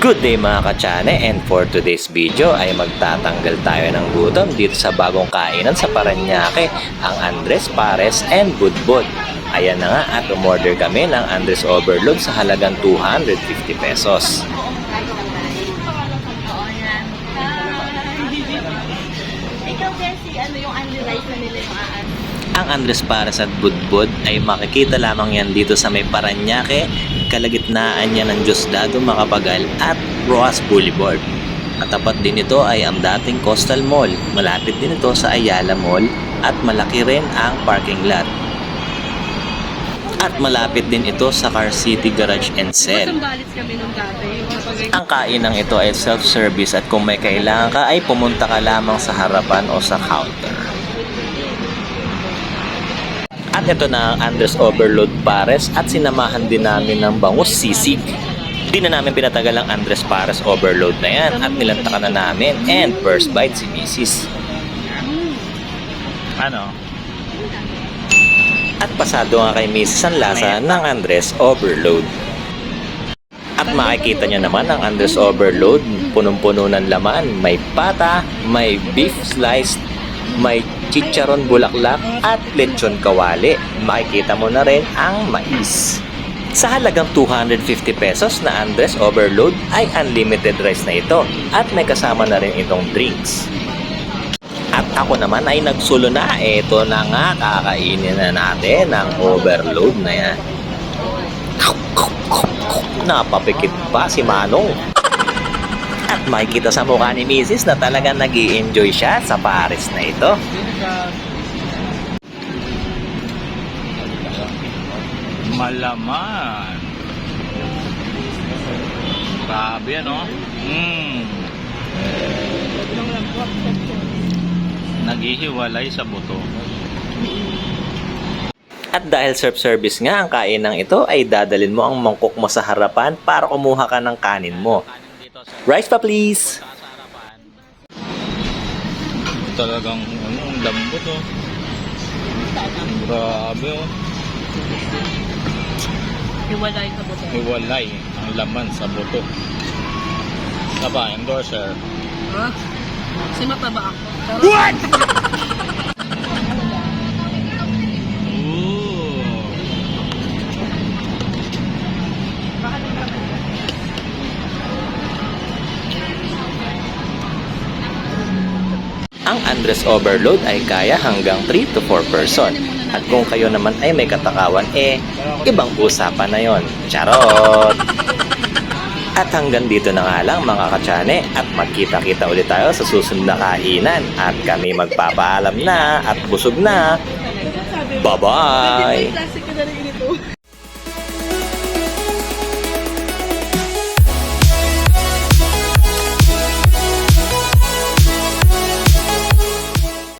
Good day mga katsane and for today's video ay magtatanggal tayo ng gutom dito sa bagong kainan sa Paranaque, ang Andres Pares and Budbud. Ayan na nga at umorder kami ng Andres Overload sa halagang 250 pesos. Ikaw, Bessie, ano yung unrealized na nila? Ang Andres Pares at Budbud ay makikita lamang yan dito sa may Paranaque, kalagitnaan niya ng Diosdado Macapagal at Roas Boulevard. At tapat din ito ay ang dating Coastal Mall. Malapit din ito sa Ayala Mall at malaki rin ang parking lot. At malapit din ito sa Car City Garage and kapag Ang kainang ito ay self-service at kung may kailangan ka ay pumunta ka lamang sa harapan o sa counter. At ito na ang Andres Overload Pares at sinamahan din namin ng bangus sisig. Di na namin pinatagal ang Andres Pares Overload na yan at nilantakan na namin and first bite si Mrs. Ano? At pasado nga kay Mrs. ang lasa ng Andres Overload. At makikita nyo naman ang Andres Overload, punong-puno ng laman. May pata, may beef sliced, may chicharon bulaklak at lechon kawali. Makikita mo na rin ang mais. Sa halagang 250 pesos na Andres Overload ay unlimited rice na ito at may kasama na rin itong drinks. At ako naman ay nagsulo na. Ito na nga, kakainin na natin ang overload na yan. Napapikit pa si Manong. Makikita sa mukha ni Mrs. na talagang nag enjoy siya sa Paris na ito. Malaman. Grabe, ano? Mm. Naghihiwalay sa buto. At dahil self-service nga ang kainang ito, ay dadalin mo ang mangkok mo sa harapan para kumuha ka ng kanin mo. Rice pa please! Talagang, ano, ang lambot, oh. Grabe, oh. Hiwalay ka ba Hiwalay ang laman sa buto. Saba, endorser. Ha? Kasi mataba ako. What? Ang Andres Overload ay kaya hanggang 3 to 4 person. At kung kayo naman ay may katakawan, eh, ibang usapan na yon. Charot! At hanggang dito na nga lang mga katsane at magkita-kita ulit tayo sa susunod na kainan at kami magpapaalam na at busog na. Bye-bye!